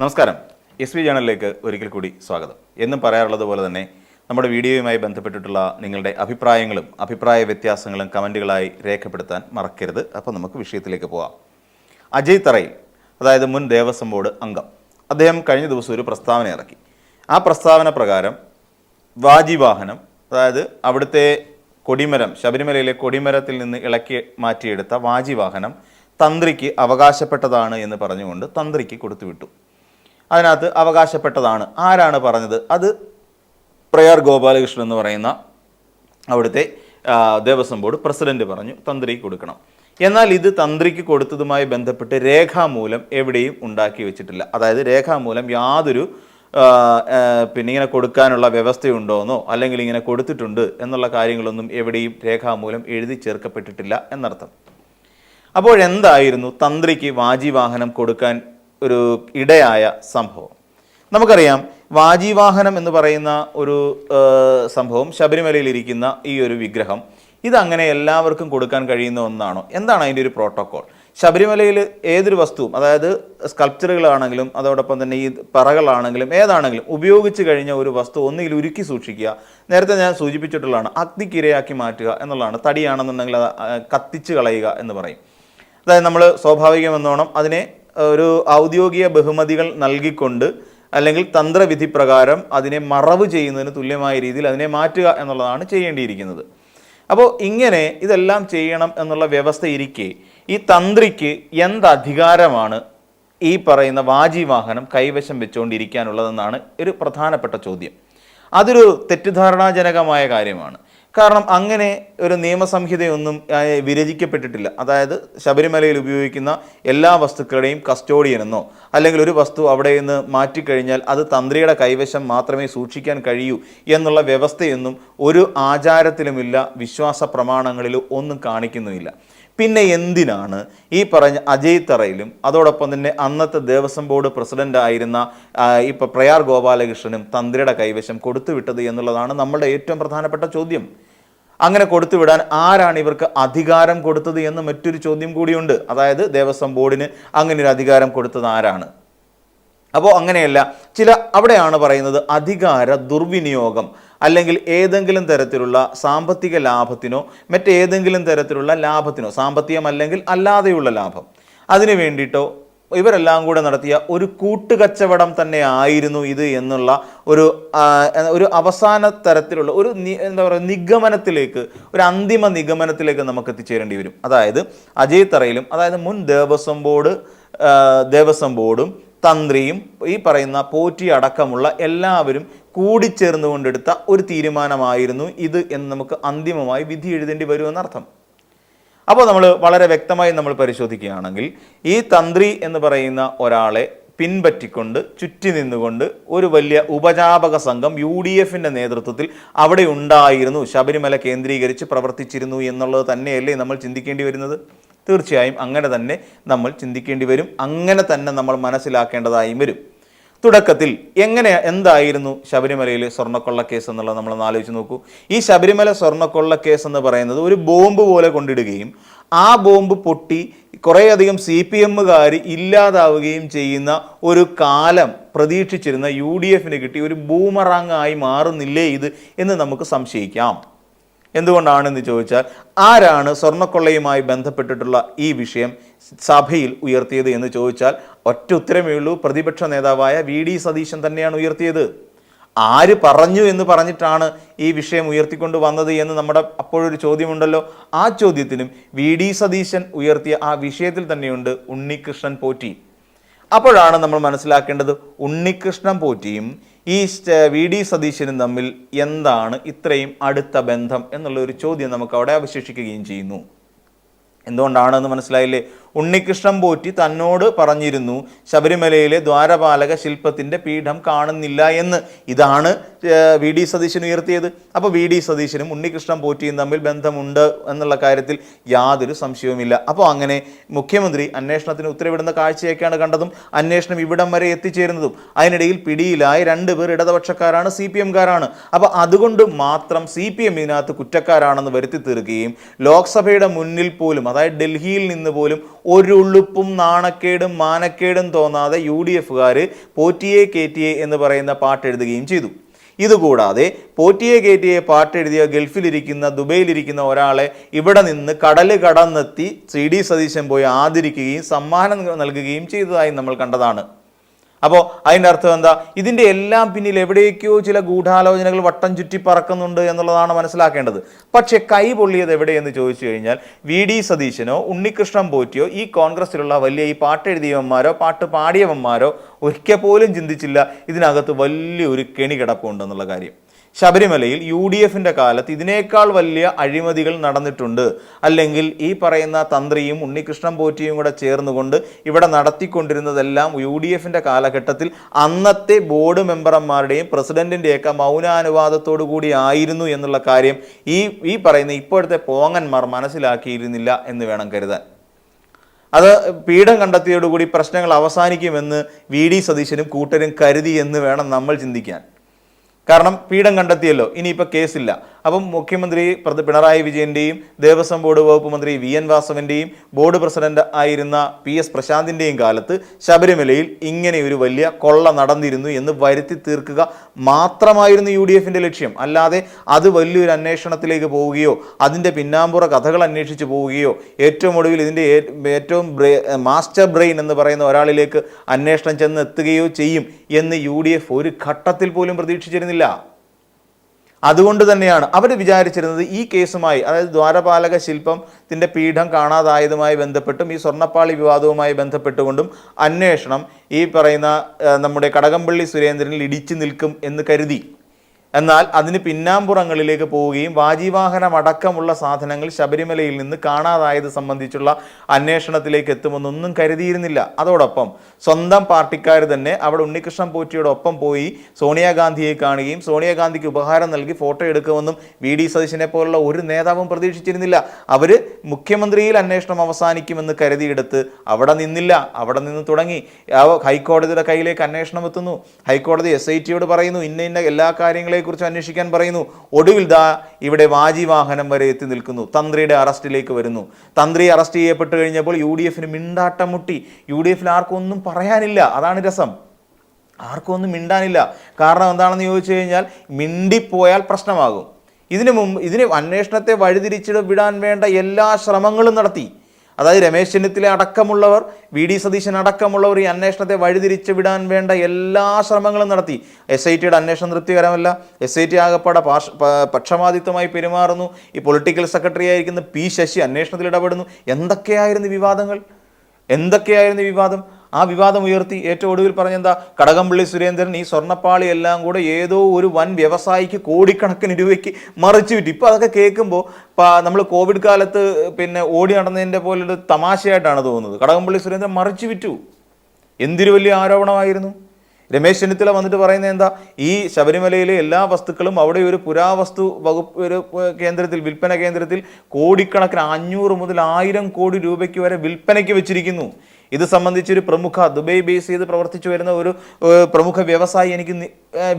നമസ്കാരം. S V ജേണലിലേക്ക് ഒരിക്കൽ കൂടി സ്വാഗതം. എന്നും പറയാറുള്ളത് പോലെ തന്നെ നമ്മുടെ വീഡിയോയുമായി ബന്ധപ്പെട്ടിട്ടുള്ള നിങ്ങളുടെ അഭിപ്രായങ്ങളും അഭിപ്രായ വ്യത്യാസങ്ങളും കമന്റുകളായി രേഖപ്പെടുത്താൻ മറക്കരുത്. അപ്പോൾ നമുക്ക് വിഷയത്തിലേക്ക് പോകാം അജയ് തറയിൽ അതായത് മുൻ ദേവസ്വം ബോർഡ് അംഗം അദ്ദേഹം കഴിഞ്ഞ ദിവസം ഒരു പ്രസ്താവന ഇറക്കി. ആ പ്രസ്താവന പ്രകാരം വാജിവാഹനം അതായത് അവിടുത്തെ കൊടിമരം ശബരിമലയിലെ കൊടിമരത്തിൽ നിന്ന് ഇളക്കി മാറ്റിയെടുത്ത വാജിവാഹനം തന്ത്രിക്ക് അവകാശപ്പെട്ടതാണ് എന്ന് പറഞ്ഞുകൊണ്ട് തന്ത്രിക്ക് കൊടുത്തുവിട്ടു. അതിനകത്ത് അവകാശപ്പെട്ടതാണ്. ആരാണ് പറഞ്ഞത്? അത് പ്രയാർ ഗോപാലകൃഷ്ണൻ എന്ന് പറയുന്ന അവിടുത്തെ ദേവസ്വം ബോർഡ് പ്രസിഡന്റ് പറഞ്ഞു തന്ത്രിക്ക് കൊടുക്കണം. എന്നാൽ ഇത് തന്ത്രിക്ക് കൊടുത്തതുമായി ബന്ധപ്പെട്ട് രേഖാമൂലം എവിടെയും ഉണ്ടാക്കി വെച്ചിട്ടില്ല. അതായത് രേഖാമൂലം യാതൊരു പിന്നെ ഇങ്ങനെ കൊടുക്കാനുള്ള വ്യവസ്ഥയുണ്ടോയെന്നോ അല്ലെങ്കിൽ ഇങ്ങനെ കൊടുത്തിട്ടുണ്ട് എന്നുള്ള കാര്യങ്ങളൊന്നും എവിടെയും രേഖാമൂലം എഴുതി ചേർക്കപ്പെട്ടിട്ടില്ല എന്നർത്ഥം. അപ്പോൾ എന്തായിരുന്നു തന്ത്രിക്ക് വാജിവാഹനം കൊടുക്കാൻ ഒരു ഇടയായ സംഭവം. നമുക്കറിയാം വാജിവാഹനം എന്ന് പറയുന്ന ഒരു സംഭവം ശബരിമലയിൽ ഇരിക്കുന്ന ഈ ഒരു വിഗ്രഹം ഇതങ്ങനെ എല്ലാവർക്കും കൊടുക്കാൻ കഴിയുന്ന ഒന്നാണോ? എന്താണ് അതിന്റെ ഒരു പ്രോട്ടോക്കോൾ? ശബരിമലയിൽ ഏതൊരു വസ്തുവും അതായത് സ്കൾപ്ചറുകളാണെങ്കിലും അതോടൊപ്പം തന്നെ ഈ പറകളാണെങ്കിലും ഏതാണെങ്കിലും ഉപയോഗിച്ച് കഴിഞ്ഞ ഒരു വസ്തു ഒന്നുകിൽ ഉരുക്കി സൂക്ഷിക്കുക നേരത്തെ ഞാൻ സൂചിപ്പിച്ചിട്ടുള്ളതാണ് അഗ്നിക്കിരയാക്കി മാറ്റുക എന്നുള്ളതാണ് തടിയാണെന്നുണ്ടെങ്കിൽ അത് കത്തിച്ച് കളയുക എന്ന് പറയും. അതായത് നമ്മൾ സ്വാഭാവികമെന്നോണം അതിനെ ഒരു ഔദ്യോഗിക ബഹുമതികൾ നൽകിക്കൊണ്ട് അല്ലെങ്കിൽ തന്ത്രവിധി പ്രകാരം അതിനെ മറവ് ചെയ്യുന്നതിന് തുല്യമായ രീതിയിൽ അതിനെ മാറ്റുക എന്നുള്ളതാണ് ചെയ്യേണ്ടിയിരിക്കുന്നത്. അപ്പോൾ ഇങ്ങനെ ഇതെല്ലാം ചെയ്യണം എന്നുള്ള വ്യവസ്ഥ ഇരിക്കെ ഈ തന്ത്രിക്ക് എന്ത് അധികാരമാണ് ഈ പറയുന്ന വാജിവാഹനം കൈവശം വെച്ചുകൊണ്ടിരിക്കാനുള്ളതെന്നാണ് ഒരു പ്രധാനപ്പെട്ട ചോദ്യം. അതൊരു തെറ്റിദ്ധാരണാജനകമായ കാര്യമാണ്. കാരണം അങ്ങനെ ഒരു നിയമസംഹിതയൊന്നും വിരചിക്കപ്പെട്ടിട്ടില്ല. അതായത് ശബരിമലയിൽ ഉപയോഗിക്കുന്ന എല്ലാ വസ്തുക്കളുടെയും കസ്റ്റോഡിയൻ എന്നോ അല്ലെങ്കിൽ ഒരു വസ്തു അവിടെ നിന്ന് മാറ്റിക്കഴിഞ്ഞാൽ അത് തന്ത്രിയുടെ കൈവശം മാത്രമേ സൂക്ഷിക്കാൻ കഴിയൂ എന്നുള്ള വ്യവസ്ഥയൊന്നും ഒരു ആചാരത്തിലുമില്ല വിശ്വാസ പ്രമാണങ്ങളിലും ഒന്നും കാണിക്കുന്നുമില്ല. പിന്നെ എന്തിനാണ് ഈ പറഞ്ഞ അജയ് തറയിലും അതോടൊപ്പം തന്നെ അന്നത്തെ ദേവസ്വം ബോർഡ് പ്രസിഡന്റ് ആയിരുന്ന ആ, ഇപ്പൊ പ്രയാർ ഗോപാലകൃഷ്ണനും തന്ത്രിയുടെ കൈവശം കൊടുത്തുവിട്ടത് എന്നുള്ളതാണ് നമ്മളുടെ ഏറ്റവും പ്രധാനപ്പെട്ട ചോദ്യം. അങ്ങനെ കൊടുത്തുവിടാൻ ആരാണ് ഇവർക്ക് അധികാരം കൊടുത്തത് എന്ന് മറ്റൊരു ചോദ്യം കൂടിയുണ്ട്. അതായത് ദേവസ്വം ബോർഡിന് അങ്ങനെ ഒരു അധികാരം കൊടുത്തത് ആരാണ്? അപ്പോൾ അങ്ങനെയല്ല ചില അവിടെയാണ് പറയുന്നത് അധികാര ദുർവിനിയോഗം അല്ലെങ്കിൽ ഏതെങ്കിലും തരത്തിലുള്ള സാമ്പത്തിക ലാഭത്തിനോ മറ്റേതെങ്കിലും തരത്തിലുള്ള ലാഭത്തിനോ സാമ്പത്തികം അല്ലെങ്കിൽ അല്ലാതെയുള്ള ലാഭം. അതിനു വേണ്ടിയിട്ടോ ഇവരെല്ലാം കൂടെ നടത്തിയ ഒരു കൂട്ടുകച്ചവടം തന്നെ ആയിരുന്നു ഇത് എന്നുള്ള ഒരു ഒരു അവസാന തരത്തിലുള്ള ഒരു എന്താ പറയുക നിഗമനത്തിലേക്ക് ഒരു അന്തിമ നിഗമനത്തിലേക്ക് നമുക്ക് എത്തിച്ചേരേണ്ടി വരും. അതായത് അജയ് തറയിലും അതായത് മുൻ ദേവസ്വം ബോർഡ് ദേവസ്വം ബോർഡും തന്ത്രിയും ഈ പറയുന്ന പോറ്റി അടക്കമുള്ള എല്ലാവരും കൂടിച്ചേർന്നുകൊണ്ടെടുത്ത ഒരു തീരുമാനമായിരുന്നു ഇത് എന്ന് നമുക്ക് അന്തിമമായി വിധി എഴുതേണ്ടി വരുമെന്നർത്ഥം. അപ്പോൾ നമ്മൾ വളരെ വ്യക്തമായി നമ്മൾ പരിശോധിക്കുകയാണെങ്കിൽ ഈ തന്ത്രി എന്ന് പറയുന്ന ഒരാളെ പിൻപറ്റിക്കൊണ്ട് ചുറ്റി നിന്നുകൊണ്ട് ഒരു വലിയ ഉപജാപക സംഘം യു ഡി എഫിന്റെ നേതൃത്വത്തിൽ അവിടെ ഉണ്ടായിരുന്നു. ശബരിമല കേന്ദ്രീകരിച്ച് പ്രവർത്തിച്ചിരുന്നു എന്നുള്ളത് തന്നെയല്ലേ നമ്മൾ ചിന്തിക്കേണ്ടി വരുന്നത്? തീർച്ചയായും അങ്ങനെ തന്നെ നമ്മൾ ചിന്തിക്കേണ്ടി വരും. അങ്ങനെ തന്നെ നമ്മൾ മനസ്സിലാക്കേണ്ടതായും വരും. തുടക്കത്തിൽ എങ്ങനെ എന്തായിരുന്നു ശബരിമലയിൽ സ്വർണക്കൊള്ള കേസ് എന്നുള്ളത് നമ്മൾ ആലോചിച്ച് നോക്കൂ. ഈ ശബരിമല സ്വർണക്കൊള്ള കേസ് എന്ന് പറയുന്നത് ഒരു ബോംബ് പോലെ കൊണ്ടിടുകയും ആ ബോംബ് പൊട്ടി കുറേയധികം സി പി എമ്മുകാർ ഇല്ലാതാവുകയും ചെയ്യുന്ന ഒരു കാലം പ്രതീക്ഷിച്ചിരുന്ന യു ഡി എഫിന് കിട്ടി ഒരു ബൂമറാങ് ആയി മാറുന്നില്ലേ ഇത് എന്ന് നമുക്ക് സംശയിക്കാം. എന്തുകൊണ്ടാണെന്ന് ചോദിച്ചാൽ ആരാണ് സ്വർണക്കൊള്ളയുമായി ബന്ധപ്പെട്ടിട്ടുള്ള ഈ വിഷയം സഭയിൽ ഉയർത്തിയത് എന്ന് ചോദിച്ചാൽ ഒറ്റ ഉത്തരമേ ഉള്ളൂ. പ്രതിപക്ഷ നേതാവായ വി ഡി സതീശൻ തന്നെയാണ് ഉയർത്തിയത്. ആര് പറഞ്ഞു എന്ന് പറഞ്ഞിട്ടാണ് ഈ വിഷയം ഉയർത്തിക്കൊണ്ട് വന്നത് എന്ന് നമ്മുടെ അപ്പോഴൊരു ചോദ്യമുണ്ടല്ലോ. ആ ചോദ്യത്തിനും വി ഡി സതീശൻ ഉയർത്തിയ ആ വിഷയത്തിൽ തന്നെയുണ്ട് ഉണ്ണികൃഷ്ണൻ പോറ്റി. അപ്പോഴാണ് നമ്മൾ മനസ്സിലാക്കേണ്ടത് ഉണ്ണികൃഷ്ണൻ പോറ്റിയും ഈ വി ഡി സതീശനും തമ്മിൽ എന്താണ് ഇത്രയും അടുത്ത ബന്ധം എന്നുള്ള ഒരു ചോദ്യം നമുക്ക് അവിടെ അവശേഷിക്കുകയും ചെയ്യുന്നു. എന്തുകൊണ്ടാണെന്ന് മനസ്സിലായില്ലേ? ഉണ്ണികൃഷ്ണൻ പോറ്റി തന്നോട് പറഞ്ഞിരുന്നു ശബരിമലയിലെ ദ്വാരപാലക ശില്പത്തിന്റെ പീഠം കാണുന്നില്ല എന്ന്. ഇതാണ് വി ഡി സതീശൻ ഉയർത്തിയത്. അപ്പോൾ വി ഡി സതീശനും ഉണ്ണികൃഷ്ണൻ പോറ്റിയും തമ്മിൽ ബന്ധമുണ്ട് എന്നുള്ള കാര്യത്തിൽ യാതൊരു സംശയവുമില്ല. അപ്പോൾ അങ്ങനെ മുഖ്യമന്ത്രി അന്വേഷണത്തിന് ഉത്തരവിടുന്ന കാഴ്ചയൊക്കെയാണ് കണ്ടതും അന്വേഷണം ഇവിടം വരെ എത്തിച്ചേരുന്നതും. അതിനിടയിൽ പിടിയിലായ രണ്ടുപേർ ഇടതുപക്ഷക്കാരാണ് സി പി എംകാരാണ്. അപ്പോൾ അതുകൊണ്ട് മാത്രം സി പി എം ഇതിനകത്ത് കുറ്റക്കാരാണെന്ന് വരുത്തി തീർക്കുകയും ലോക്സഭയുടെ മുന്നിൽ പോലും അതായത് ഡൽഹിയിൽ നിന്ന് പോലും ഒരു ഉളുപ്പും നാണക്കേടും മാനക്കേടും തോന്നാതെ യു ഡി എഫുകാർ പോറ്റിയെ കയറ്റിയെ എന്ന് പറയുന്ന പാട്ട് എഴുതുകയും ചെയ്തു. ഇതുകൂടാതെ പോറ്റിയെ കയറ്റിയെ പാട്ടെഴുതിയ ഗൾഫിലിരിക്കുന്ന ദുബൈയിലിരിക്കുന്ന ഒരാളെ ഇവിടെ നിന്ന് കടൽ കടന്നെത്തി സി ഡി സതീശൻ പോയി ആദരിക്കുകയും സമ്മാനം നൽകുകയും ചെയ്തതായി നമ്മൾ കണ്ടതാണ്. അപ്പോൾ അതിന്റെ അർത്ഥം എന്താ? ഇതിന്റെ എല്ലാം പിന്നിൽ എവിടേക്കോ ചില ഗൂഢാലോചനകൾ വട്ടം ചുറ്റി പറക്കുന്നുണ്ട് എന്നുള്ളതാണ് മനസ്സിലാക്കേണ്ടത്. പക്ഷേ കൈ പൊള്ളിയത് എവിടെയെന്ന് ചോദിച്ചു കഴിഞ്ഞാൽ വി ഡി സതീശനോ ഉണ്ണികൃഷ്ണൻ പോറ്റിയോ ഈ കോൺഗ്രസിലുള്ള വലിയ ഈ പാട്ട് എഴുതിയവന്മാരോ പാട്ട് പാടിയവന്മാരോ ഒരിക്കൽ പോലും ചിന്തിച്ചില്ല ഇതിനകത്ത് വലിയൊരു കെണി കിടപ്പുണ്ടെന്നുള്ള കാര്യം. ശബരിമലയിൽ യു ഡി എഫിന്റെ കാലത്ത് ഇതിനേക്കാൾ വലിയ അഴിമതികൾ നടന്നിട്ടുണ്ട്. അല്ലെങ്കിൽ ഈ പറയുന്ന തന്ത്രിയും ഉണ്ണികൃഷ്ണൻ പോറ്റിയും കൂടെ ചേർന്നുകൊണ്ട് ഇവിടെ നടത്തിക്കൊണ്ടിരുന്നതെല്ലാം യു ഡി എഫിന്റെ കാലഘട്ടത്തിൽ അന്നത്തെ ബോർഡ് മെമ്പർമാരുടെയും പ്രസിഡന്റിന്റെയൊക്കെ മൗനാനുവാദത്തോടു കൂടി ആയിരുന്നു എന്നുള്ള കാര്യം ഈ ഈ പറയുന്ന ഇപ്പോഴത്തെ പോങ്ങന്മാർ മനസ്സിലാക്കിയിരുന്നില്ല എന്ന് വേണം കരുതാൻ. അത് പീഠം കണ്ടെത്തിയോടുകൂടി പ്രശ്നങ്ങൾ അവസാനിക്കുമെന്ന് വി ഡി സതീശനും കൂട്ടരും കരുതി എന്ന് വേണം നമ്മൾ ചിന്തിക്കാൻ. കാരണം പീഠം കണ്ടെത്തിയല്ലോ ഇനിയിപ്പോൾ കേസില്ല. അപ്പം മുഖ്യമന്ത്രി പിണറായി വിജയന്റെയും ദേവസ്വം ബോർഡ് വകുപ്പ് മന്ത്രി വി എൻ വാസവന്റെയും ബോർഡ് പ്രസിഡന്റ് ആയിരുന്ന പി എസ് പ്രശാന്തിന്റെയും കാലത്ത് ശബരിമലയിൽ ഇങ്ങനെ ഒരു വലിയ കൊള്ള നടന്നിരുന്നു എന്ന് വരുത്തി തീർക്കുക മാത്രമായിരുന്നു യു ഡി എഫിന്റെ ലക്ഷ്യം. അല്ലാതെ അത് വലിയൊരു അന്വേഷണത്തിലേക്ക് പോവുകയോ അതിന്റെ പിന്നാമ്പുറ കഥകൾ അന്വേഷിച്ച് പോവുകയോ ഏറ്റവും ഒടുവിൽ ഇതിന്റെ ഏറ്റവും മാസ്റ്റർ ബ്രെയിൻ എന്ന് പറയുന്ന ഒരാളിലേക്ക് അന്വേഷണം ചെന്ന് എത്തുകയോ ചെയ്യും എന്ന് യു ഒരു ഘട്ടത്തിൽ പോലും പ്രതീക്ഷിച്ചിരുന്നില്ല. അതുകൊണ്ട് തന്നെയാണ് അവർ വിചാരിച്ചിരുന്നത് ഈ കേസുമായി അതായത് ദ്വാരപാലക ശില്പത്തിന്റെ പീഠം കാണാതായതുമായി ബന്ധപ്പെട്ടും ഈ സ്വർണപ്പാളി വിവാദവുമായി ബന്ധപ്പെട്ടുകൊണ്ടും അന്വേഷണം ഈ പറയുന്ന നമ്മുടെ കടകംപള്ളി സുരേന്ദ്രനിൽ ഇടിച്ചു നിൽക്കും എന്ന് കരുതി. എന്നാൽ അതിന് പിന്നാമ്പുറങ്ങളിലേക്ക് പോവുകയും വാജിവാഹനം അടക്കമുള്ള സാധനങ്ങൾ ശബരിമലയിൽ നിന്ന് കാണാതായത് സംബന്ധിച്ചുള്ള അന്വേഷണത്തിലേക്ക് എത്തുമെന്നൊന്നും കരുതിയിരുന്നില്ല. അതോടൊപ്പം സ്വന്തം പാർട്ടിക്കാർ തന്നെ അവിടെ ഉണ്ണികൃഷ്ണൻ പോറ്റിയോടൊപ്പം പോയി സോണിയാഗാന്ധിയെ കാണുകയും സോണിയാഗാന്ധിക്ക് ഉപഹാരം നൽകി ഫോട്ടോ എടുക്കുമെന്നും വി ഡി സതീശനെ പോലുള്ള ഒരു നേതാവും പ്രതീക്ഷിച്ചിരുന്നില്ല. അവർ മുഖ്യമന്ത്രിയിൽ അന്വേഷണം അവസാനിക്കുമെന്ന് കരുതിയെടുത്ത് അവിടെ നിന്നില്ല. അവിടെ നിന്ന് തുടങ്ങി. ഹൈക്കോടതിയുടെ കയ്യിലേക്ക് അന്വേഷണം എത്തുന്നു. ഹൈക്കോടതി എസ് ഐ ടിയോട് പറയുന്നു ഇന്ന ഇന്ന എല്ലാ കാര്യങ്ങളെക്കുറിച്ചും അന്വേഷിക്കാൻ പറയുന്നു. ഒടുവിൽ ദാ ഇവിടെ വാജി വാഹനം വരെ എത്തി നിൽക്കുന്നു. തന്ത്രിയുടെ അറസ്റ്റിലേക്ക് വരുന്നു. തന്ത്രി അറസ്റ്റ് ചെയ്യപ്പെട്ട് കഴിഞ്ഞപ്പോൾ യു ഡി എഫിന് മിണ്ടാട്ടം മുട്ടി. യു ഡി എഫിൽ ആർക്കും ഒന്നും പറയാനില്ല. അതാണ് രസം. ആർക്കും ഒന്നും മിണ്ടാനില്ല. കാരണം എന്താണെന്ന് ചോദിച്ചു കഴിഞ്ഞാൽ മിണ്ടിപ്പോയാൽ പ്രശ്നമാകും. ഇതിനു മുമ്പ് ഇതിന് അന്വേഷണത്തെ വഴിതിരിച്ചിട വിടാൻ വേണ്ട എല്ലാ ശ്രമങ്ങളും നടത്തി. അതായത് രമേശ് ചെന്നിത്തല അടക്കമുള്ളവർ വി ഡി സതീശൻ അടക്കമുള്ളവർ ഈ അന്വേഷണത്തെ വഴിതിരിച്ച് വിടാൻ വേണ്ട എല്ലാ ശ്രമങ്ങളും നടത്തി. എസ് ഐ ടിയുടെ അന്വേഷണം തൃപ്തികരമല്ല. എസ് ഐ ടി ആകപ്പാടെ പക്ഷപാതിത്വമായി പെരുമാറുന്നു. ഈ പൊളിറ്റിക്കൽ സെക്രട്ടറി ആയിരിക്കുന്ന പി ശശി അന്വേഷണത്തിൽ ഇടപെടുന്നു. എന്തൊക്കെയായിരുന്നു വിവാദങ്ങൾ? എന്തൊക്കെയായിരുന്നു വിവാദം? ആ വിവാദം ഉയർത്തി. ഏറ്റവും ഒടുവിൽ പറഞ്ഞെന്താ? കടകംപള്ളി സുരേന്ദ്രൻ ഈ സ്വർണപ്പാളി എല്ലാം കൂടെ ഏതോ ഒരു വൻ വ്യവസായിക്ക് കോടിക്കണക്കിന് രൂപയ്ക്ക് മറിച്ചു വിറ്റി. ഇപ്പോൾ അതൊക്കെ കേൾക്കുമ്പോൾ നമ്മൾ കോവിഡ് കാലത്ത് പിന്നെ ഓടി നടന്നതിന്റെ പോലൊരു തമാശയായിട്ടാണ് തോന്നുന്നത്. കടകംപള്ളി സുരേന്ദ്രൻ മറിച്ചു വിറ്റു. എന്തൊരു വലിയ ആരോപണമായിരുന്നു? രമേശ് ചെന്നിത്തല വന്നിട്ട് പറയുന്നത് എന്താ? ഈ ശബരിമലയിലെ എല്ലാ വസ്തുക്കളും അവിടെ ഒരു പുരാവസ്തു വകുപ്പ് ഒരു കേന്ദ്രത്തിൽ വിൽപ്പന കേന്ദ്രത്തിൽ കോടിക്കണക്കിന് അഞ്ഞൂറ് മുതൽ ആയിരം കോടി രൂപയ്ക്ക് വരെ വിൽപ്പനയ്ക്ക് വെച്ചിരിക്കുന്നു. ഇത് സംബന്ധിച്ച് ഒരു പ്രമുഖ ദുബൈ ബേസ് ചെയ്ത് പ്രവർത്തിച്ചു വരുന്ന ഒരു പ്രമുഖ വ്യവസായി എനിക്ക്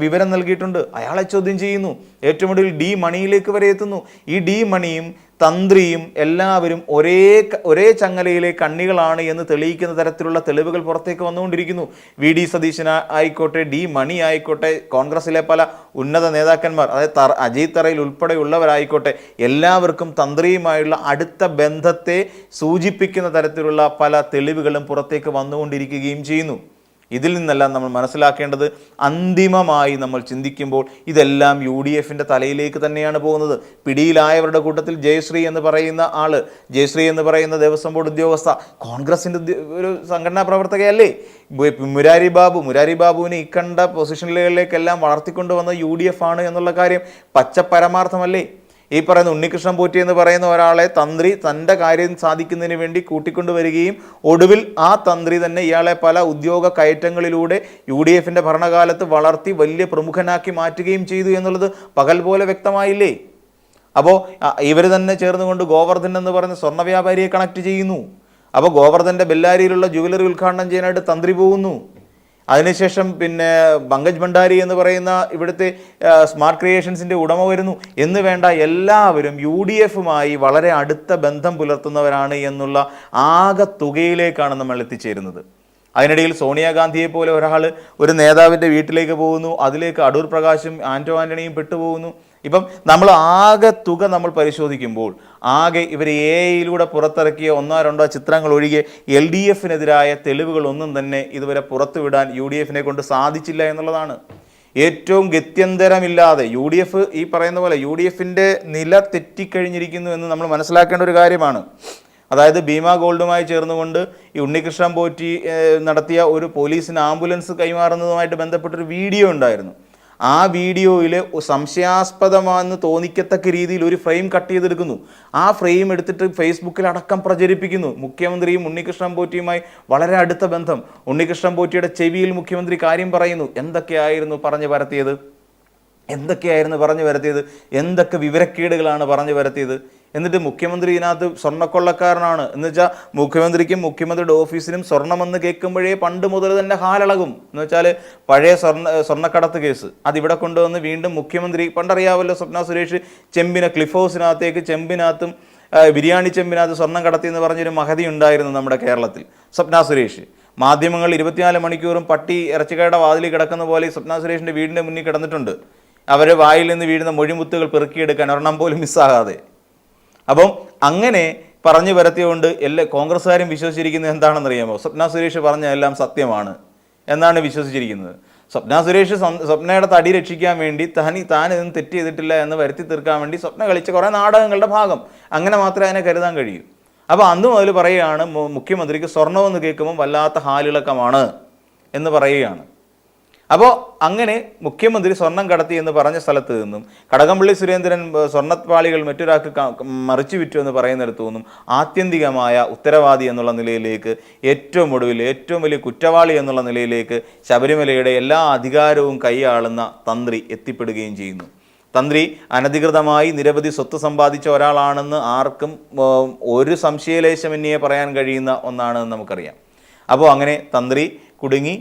വിവരം നൽകിയിട്ടുണ്ട്. അയാളെ ചോദ്യം ചെയ്യുന്നു. ഏറ്റവും ഒടുവിൽ ഡി മണിയിലേക്ക് വരെ എത്തുന്നു. ഈ ഡി മണിയും തന്ത്രിയും എല്ലാവരും ഒരേ ഒരേ ചങ്ങലയിലെ കണ്ണികളാണ് എന്ന് തെളിയിക്കുന്ന തരത്തിലുള്ള തെളിവുകൾ പുറത്തേക്ക് വന്നുകൊണ്ടിരിക്കുന്നു. വി. ഡി. സതീശൻ ആയിക്കോട്ടെ ഡി. മണി ആയിക്കോട്ടെ കോൺഗ്രസിലെ പല ഉന്നത നേതാക്കന്മാർ അതായത് അജയ് തറയിൽ ഉൾപ്പെടെയുള്ളവരായിക്കോട്ടെ എല്ലാവർക്കും തന്ത്രിയുമായുള്ള അടുത്ത ബന്ധത്തെ സൂചിപ്പിക്കുന്ന തരത്തിലുള്ള പല തെളിവുകളും പുറത്തേക്ക് വന്നുകൊണ്ടിരിക്കുകയും ചെയ്യുന്നു. ഇതിൽ നിന്നെല്ലാം നമ്മൾ മനസ്സിലാക്കേണ്ടത് അന്തിമമായി നമ്മൾ ചിന്തിക്കുമ്പോൾ ഇതെല്ലാം യു ഡി എഫിന്റെ തലയിലേക്ക് തന്നെയാണ് പോകുന്നത്. പിടിയിലായവരുടെ കൂട്ടത്തിൽ ജയശ്രീ എന്ന് പറയുന്ന ആൾ ജയശ്രീ എന്ന് പറയുന്ന ദേവസ്വം ബോർഡ് ഉദ്യോഗസ്ഥ കോൺഗ്രസിന്റെ ഒരു സംഘടനാ പ്രവർത്തകയല്ലേ? മുരാരി ബാബു മുരാരി ബാബുവിനെ ഇക്കണ്ട പൊസിഷനുകളിലേക്കെല്ലാം വളർത്തിക്കൊണ്ടുവന്ന യു ഡി എഫ് ആണ് എന്നുള്ള കാര്യം പച്ച പരമാർത്ഥമല്ലേ ഈ പറയുന്ന ഉണ്ണികൃഷ്ണൻ പോറ്റി എന്ന് പറയുന്ന ഒരാളെ തന്ത്രി തന്റെ കാര്യം സാധിക്കുന്നതിന് വേണ്ടി കൂട്ടിക്കൊണ്ടുവരികയും ഒടുവിൽ ആ തന്ത്രി തന്നെ ഇയാളെ പല ഉദ്യോഗ കയറ്റങ്ങളിലൂടെ യു ഡി എഫിന്റെ ഭരണകാലത്ത് വളർത്തി വലിയ പ്രമുഖനാക്കി മാറ്റുകയും ചെയ്തു എന്നുള്ളത് പകൽ പോലെ വ്യക്തമായില്ലേ? അപ്പോൾ ഇവർ തന്നെ ചേർന്നുകൊണ്ട് ഗോവർദ്ധൻ എന്ന് പറയുന്ന സ്വർണ വ്യാപാരിയെ കണക്ട് ചെയ്യുന്നു. അപ്പോൾ ഗോവർദ്ധന്റെ ബെല്ലാരിയിലുള്ള ജുവലറി ഉദ്ഘാടനം ചെയ്യാനായിട്ട് തന്ത്രി പോകുന്നു. അതിനുശേഷം പിന്നെ പങ്കജ് ഭണ്ഡാരി എന്ന് പറയുന്ന ഇവിടുത്തെ സ്മാർട്ട് ക്രിയേഷൻസിന്റെ ഉടമ വരുന്നു. എന്ന് വേണ്ട എല്ലാവരും യു ഡി എഫുമായി വളരെ അടുത്ത ബന്ധം പുലർത്തുന്നവരാണ് എന്നുള്ള ആകെ തുകയിലേക്കാണ് നമ്മൾ എത്തിച്ചേരുന്നത്. അതിനിടയിൽ സോണിയാഗാന്ധിയെ പോലെ ഒരാൾ ഒരു നേതാവിന്റെ വീട്ടിലേക്ക് പോകുന്നു. അതിലേക്ക് അടൂർ പ്രകാശും ആന്റോ ആന്റണിയും പെട്ടുപോകുന്നു. ഇപ്പം നമ്മൾ ആകെ തുക നമ്മൾ പരിശോധിക്കുമ്പോൾ ആകെ ഇവർ എ ഐയിലൂടെ പുറത്തിറക്കിയ ഒന്നോ രണ്ടോ ചിത്രങ്ങൾ ഒഴികെ എൽ ഡി എഫിനെതിരായ തെളിവുകളൊന്നും തന്നെ ഇതുവരെ പുറത്തുവിടാൻ യു ഡി എഫിനെ കൊണ്ട് സാധിച്ചില്ല എന്നുള്ളതാണ്. ഏറ്റവും ഗത്യന്തരമില്ലാതെ യു ഡി എഫ് ഈ പറയുന്ന പോലെ യു ഡി എഫിന്റെ നില തെറ്റിക്കഴിഞ്ഞിരിക്കുന്നു എന്ന് നമ്മൾ മനസ്സിലാക്കേണ്ട ഒരു കാര്യമാണ്. അതായത് ഭീമ ഗോൾഡുമായി ചേർന്നുകൊണ്ട് ഈ ഉണ്ണികൃഷ്ണൻ പോറ്റി നടത്തിയ ഒരു പോലീസിന് ആംബുലൻസ് കൈമാറുന്നതുമായിട്ട് ബന്ധപ്പെട്ടൊരു വീഡിയോ ഉണ്ടായിരുന്നു. ആ വീഡിയോയിൽ സംശയാസ്പദമാണെന്ന് തോന്നിക്കത്തക്ക രീതിയിൽ ഒരു ഫ്രെയിം കട്ട് ചെയ്തെടുക്കുന്നു. ആ ഫ്രെയിം എടുത്തിട്ട് ഫേസ്ബുക്കിൽ അടക്കം പ്രചരിപ്പിക്കുന്നു. മുഖ്യമന്ത്രിയും ഉണ്ണികൃഷ്ണൻ പോറ്റിയുമായി വളരെ അടുത്ത ബന്ധം. ഉണ്ണികൃഷ്ണൻ പോറ്റിയുടെ ചെവിയിൽ മുഖ്യമന്ത്രി കാര്യം പറയുന്നു. എന്തൊക്കെയായിരുന്നു പറഞ്ഞു പരത്തിയത്? എന്തൊക്കെയായിരുന്നു പറഞ്ഞു വരുത്തിയത് എന്തൊക്കെ വിവരക്കേടുകളാണ് പറഞ്ഞു വരുത്തിയത് എന്നിട്ട് മുഖ്യമന്ത്രി ഇതിനകത്ത് സ്വർണക്കൊള്ളക്കാരനാണ്. എന്ന് വെച്ചാൽ മുഖ്യമന്ത്രിക്കും മുഖ്യമന്ത്രിയുടെ ഓഫീസിനും സ്വർണമെന്ന് കേൾക്കുമ്പോഴേ പണ്ട് മുതൽ തന്നെ ഹാലളകും. എന്ന് വെച്ചാൽ പഴയ സ്വർണ സ്വർണക്കടത്ത് കേസ്. അതിവിടെ കൊണ്ടുവന്ന് വീണ്ടും മുഖ്യമന്ത്രി പണ്ടറിയാവല്ലോ സ്വപ്ന സുരേഷ് ചെമ്പിനെ ക്ലിഫ് ഹൗസിനകത്തേക്ക് ചെമ്പിനകത്തും ബിരിയാണി ചെമ്പിനകത്ത് സ്വർണം കടത്തി എന്ന് പറഞ്ഞൊരു മഹതി ഉണ്ടായിരുന്നു നമ്മുടെ കേരളത്തിൽ. സ്വപ്ന സുരേഷ്. മാധ്യമങ്ങൾ ഇരുപത്തിനാല് മണിക്കൂറും പട്ടി ഇറച്ചിക്കയുടെ വാതിലിൽ കിടക്കുന്ന പോലെ സ്വപ്ന സുരേഷിന്റെ വീടിന്റെ മുന്നിൽ കിടന്നിട്ടുണ്ട്. അവരെ വായിൽ നിന്ന് വീഴുന്ന മൊഴിമുത്തുകൾ പെറുക്കിയെടുക്കാൻ ഒരെണ്ണം പോലും മിസ്സാകാതെ. അപ്പം അങ്ങനെ പറഞ്ഞു വരത്തിയുകൊണ്ട് എല്ലാ കോൺഗ്രസ്സുകാരും വിശ്വസിച്ചിരിക്കുന്നത് എന്താണെന്നറിയാമോ? സ്വപ്ന സുരേഷ് പറഞ്ഞ എല്ലാം സത്യമാണ് എന്നാണ് വിശ്വസിച്ചിരിക്കുന്നത്. സ്വപ്ന സുരേഷ് സ്വ- സ്വപ്നയുടെ തടി രക്ഷിക്കാൻ വേണ്ടി താൻ താൻ ഇതൊന്നും തെറ്റ് ചെയ്തിട്ടില്ല എന്ന് വരുത്തി തീർക്കാൻ വേണ്ടി സ്വപ്ന കളിച്ച കുറേ നാടകങ്ങളുടെ ഭാഗം. അങ്ങനെ മാത്രമേ അതിനെ കരുതാൻ കഴിയൂ. അപ്പോൾ അന്ന് മുതൽ പറയുകയാണ് മുഖ്യമന്ത്രിക്ക് സ്വർണമെന്ന് കേൾക്കുമ്പോൾ വല്ലാത്ത ഹാലിളക്കമാണ് എന്ന് പറയുകയാണ്. അപ്പോൾ അങ്ങനെ മുഖ്യമന്ത്രി സ്വർണം കടത്തി എന്ന് പറഞ്ഞ സ്ഥലത്ത് നിന്നും കടകംപള്ളി സുരേന്ദ്രൻ സ്വർണപ്പാളികൾ മറ്റൊരാൾക്ക് മറിച്ചു വിറ്റു എന്ന് പറയുന്നിടത്തു നിന്നും ആത്യന്തികമായ ഉത്തരവാദി എന്നുള്ള നിലയിലേക്ക് ഏറ്റവും ഒടുവിൽ ഏറ്റവും വലിയ കുറ്റവാളി എന്നുള്ള നിലയിലേക്ക് ശബരിമലയുടെ എല്ലാ അധികാരവും കൈയാളുന്ന തന്ത്രി എത്തിപ്പെടുകയും ചെയ്യുന്നു. തന്ത്രി അനധികൃതമായി നിരവധി സ്വത്ത് സമ്പാദിച്ച ഒരാളാണെന്ന് ആർക്കും ഒരു സംശയലേശമന്യേ പറയാൻ കഴിയുന്ന ഒന്നാണെന്ന് നമുക്കറിയാം. അപ്പോൾ അങ്ങനെ തന്ത്രി കുടുങ്ങി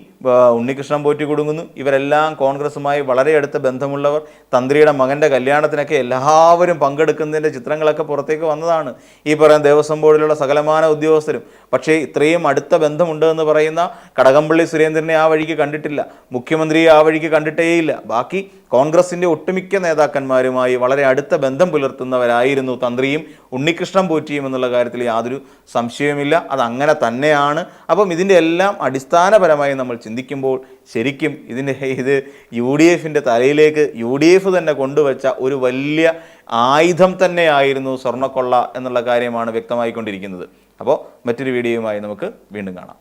ഉണ്ണികൃഷ്ണൻ പോറ്റി കുടുങ്ങുന്നു. ഇവരെല്ലാം കോൺഗ്രസുമായി വളരെ അടുത്ത ബന്ധമുള്ളവർ. തന്ത്രിയുടെ മകന്റെ കല്യാണത്തിനൊക്കെ എല്ലാവരും പങ്കെടുക്കുന്നതിന്റെ ചിത്രങ്ങളൊക്കെ പുറത്തേക്ക് വന്നതാണ്. ഈ പറയുന്ന ദേവസ്വം ബോർഡിലുള്ള സകലമാന ഉദ്യോഗസ്ഥരും. പക്ഷേ ഇത്രയും അടുത്ത ബന്ധമുണ്ട് എന്ന് പറയുന്ന കടകംപള്ളി സുരേന്ദ്രനെ ആ വഴിക്ക് കണ്ടിട്ടില്ല. മുഖ്യമന്ത്രിയെ ആ വഴിക്ക് കണ്ടിട്ടേയില്ല. ബാക്കി കോൺഗ്രസിന്റെ ഒട്ടുമിക്ക നേതാക്കന്മാരുമായി വളരെ അടുത്ത ബന്ധം പുലർത്തുന്നവരായിരുന്നു തന്ത്രിയും ഉണ്ണികൃഷ്ണൻ പോറ്റിയും എന്നുള്ള കാര്യത്തിൽ യാതൊരു സംശയവുമില്ല. അത് അങ്ങനെ തന്നെയാണ്. അപ്പം ഇതിന്റെ എല്ലാം അടിസ്ഥാനപരമായി നമ്മൾ ചിന്തിക്കുമ്പോൾ ശരിക്കും ഇതിന്റെ ഇത് യു ഡി എഫിന്റെ തലയിലേക്ക് യു ഡി എഫ് തന്നെ കൊണ്ടുവച്ച ഒരു വലിയ ആയുധം തന്നെയായിരുന്നു സ്വർണക്കൊള്ള എന്നുള്ള കാര്യമാണ് വ്യക്തമായിക്കൊണ്ടിരിക്കുന്നത്. അപ്പോൾ മറ്റൊരു വീഡിയോയുമായി നമുക്ക് വീണ്ടും കാണാം.